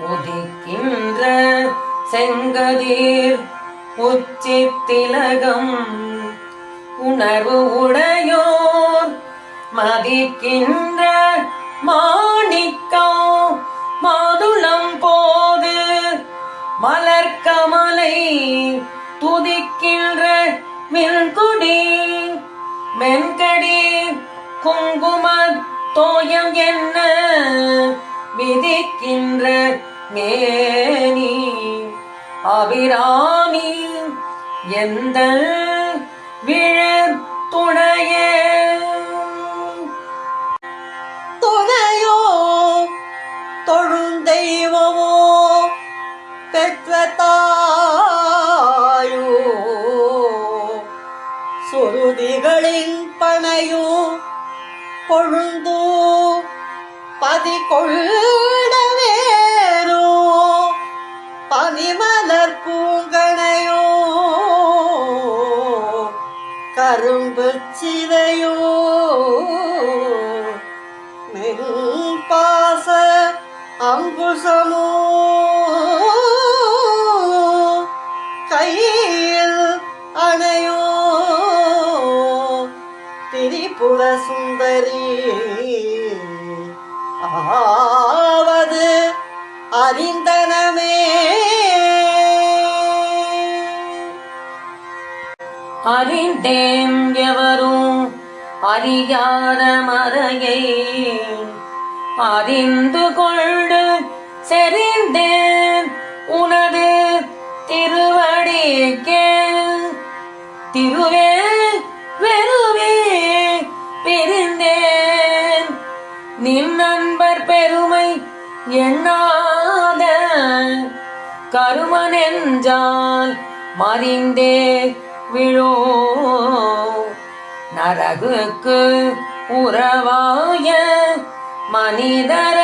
உதிக்கின்ற செங்கதீர் உச்சி திலகம். உணர்வு உடையோர் மதிக்கின்ற மாணிக்கம். மாதுளம் போது மலர்கமலை துதிக்கின்ற மின்குடி. மென்கடி குங்கும தோயம் என்ன? எந்த விழர் துணையே. துணையோ தொழுந்தெய்வமோ பெற்ற தாயோ. சுருதிகளின் பனையோ கொழுந்தோ பதி கொள்ளவேரோ பனிமலர் அங்குசமோ கையில் அணையோ திரிபுர சுந்தரி ஆவது அறிந்தனமே அறிந்தேன் எவரும் அறியாத மறையை அறிந்து கொண்டு செறிந்தேன். உனது திருவடிக்கே திருவே வெறுவே பிரிந்தேன். நின் நண்பர் பெருமை எண்ணாத கருமனெஞ்சால் மறிந்தே விழோ. நரகுக்கு உறவாய மனிதர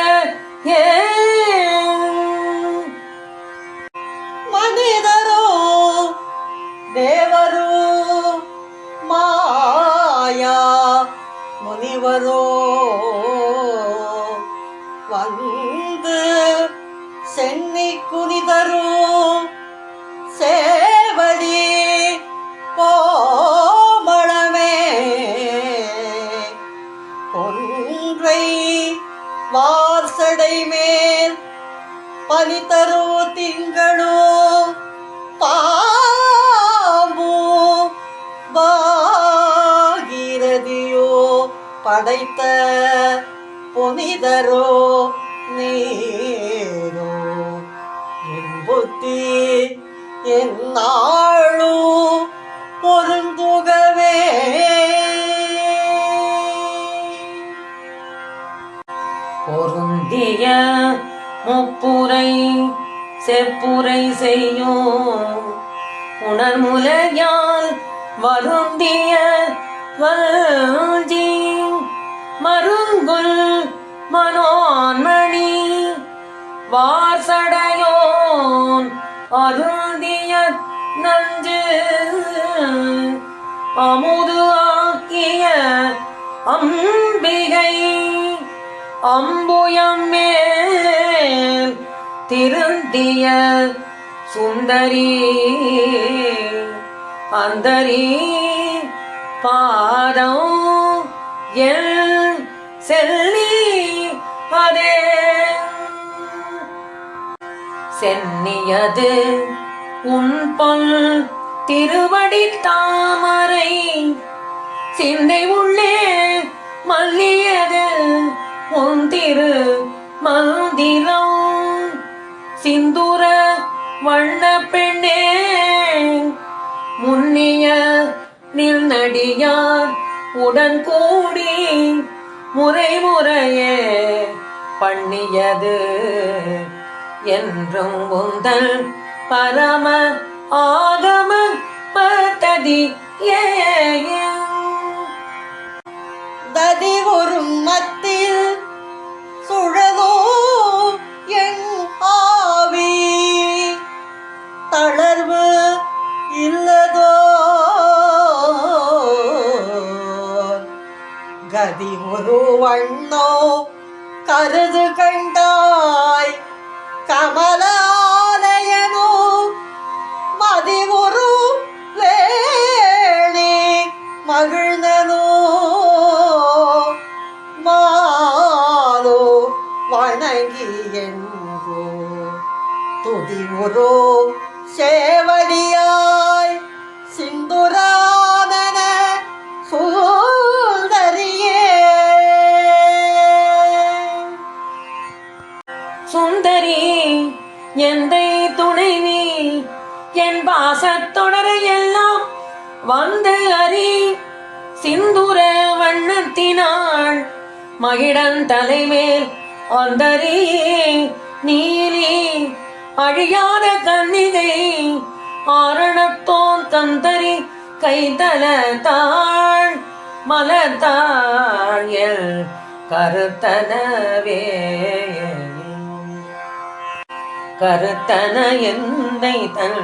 மனிதரோ தேவரோ மாயா முனிவரோ வந்து சென்னை குனிதரோ படைத்த புனிதரோ நீரோ? என் புத்தி என் நாளோ பொருந்துகவே. பொருந்திய முப்புரை செப்புரை செய்யும் உணர்முலையால் வருந்திய வல்ஜி மருங்குல் மனோன்மணி வாசடையோன் அருந்திய நஞ்சு அமுது ஆக்கிய அம்பிகை அம்புயம் மேல் திருந்திய சுந்தரி அந்தரி பாதம் எல் செல்லி அதே. சென்னியது உன் பொல் திருவடி தாமரை. சிந்தை உள்ளே மல்லியது உன் திரு மந்திரம். சிந்துர வண்ண பெண்ணே முன்னிய நில் நில்நடியார் உடன் கூடி முறை முறையே பண்ணியது என்றும் உந்தல் பரம ஆகம பத்ததி ஏ ததி ஒரு மத்தில் கவர்ந்தோ கருது கண்டாய். கமல ஆலயமோ மதிவுரு வேணி மகிழ்ந்தனோ? மாலோ வணங்கி என்கோ துதி ஒரு சேவடியா? சுந்தரி எந்தை துணைவி என் பாசத்தொடரை எல்லாம் வந்து அறி சிந்துர வண்ணத்தினாள் மகிழன் தலைமேல் அந்தரி நீலி அழியாத கன்னிகை ஆரணத்தோன் தந்தரி கைதல தாழ் மலர்த்தாள் கருத்தனவே. கருத்தன எந்தை தன்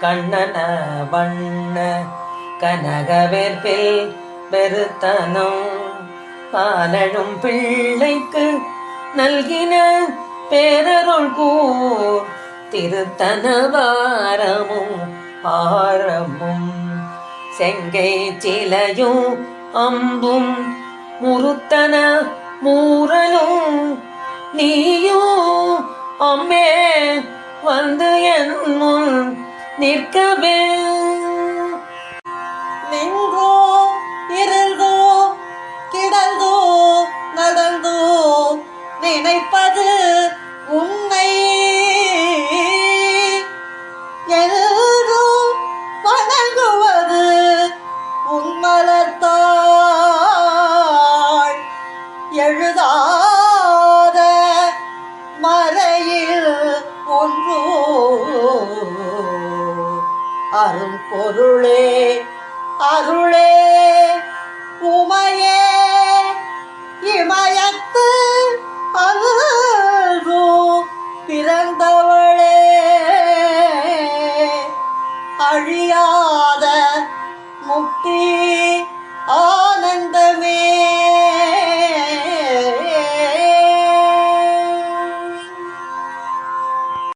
கண்ணன வண்ண கனகவேற்பில் பெருத்தனம். பாலழும் பிள்ளைக்கு நல்கின பேரருள் கூர். திருத்தனவாரமும் ஆரமும் செங்கை சிலையும் அம்பும். முருத்தன மூரலும் நீயும் அம்மே வந்து என் முன் நிற்கவே. அரும் பொருளே அருளே.